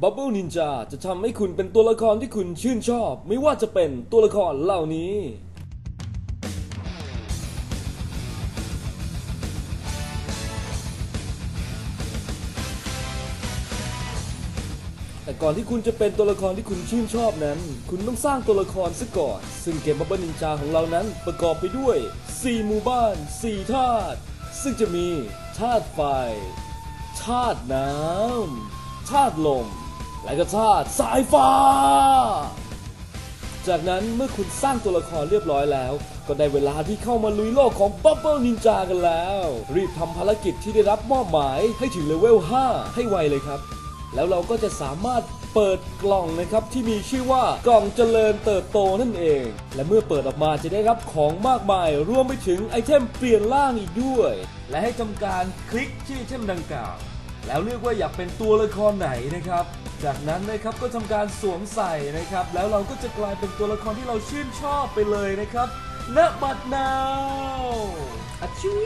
Bubble Ninja จะทำให้คุณเป็นตัวละครที่คุณชื่นชอบ ไม่ว่าจะเป็นตัวละครเหล่านี้ แต่ก่อนที่คุณจะเป็นตัวละครที่คุณชื่นชอบนั้น คุณต้องสร้างตัวละครซะก่อน ซึ่งเกม Bubble Ninja ของเรานั้นประกอบไปด้วย 4 หมู่บ้าน 4 ธาตุซึ่งจะมีธาตุไฟธาตุน้ำธาตุลม และก็ธาตุสายฟ้า จากนั้นเมื่อคุณสร้างตัวละครเรียบร้อยแล้ว ก็ได้เวลาที่เข้ามาลุยโลกของ Bubble Ninja กันแล้ว รีบทำภารกิจที่ได้รับมอบหมายให้ถึงเลเวล 5 ให้ไวเลยครับ แล้วเราก็จะสามารถเปิดกล่องนะครับที่มีชื่อว่ากล่องเจริญเติบโตนั่นเอง และเมื่อเปิดออกมาจะได้รับของมากมาย รวมไปถึงไอเทมเปลี่ยนร่างอีกด้วย และให้ทำการคลิกที่ไอเทมดังกล่าว แล้วเลือกว่าอยากเป็นตัวละครไหนนะครับ จากนั้นนะครับก็ทำการสวมใส่นะครับ แล้วเราก็จะกลายเป็นตัวละครที่เราชื่นชอบไปเลยนะครับณบัดนาวอาชี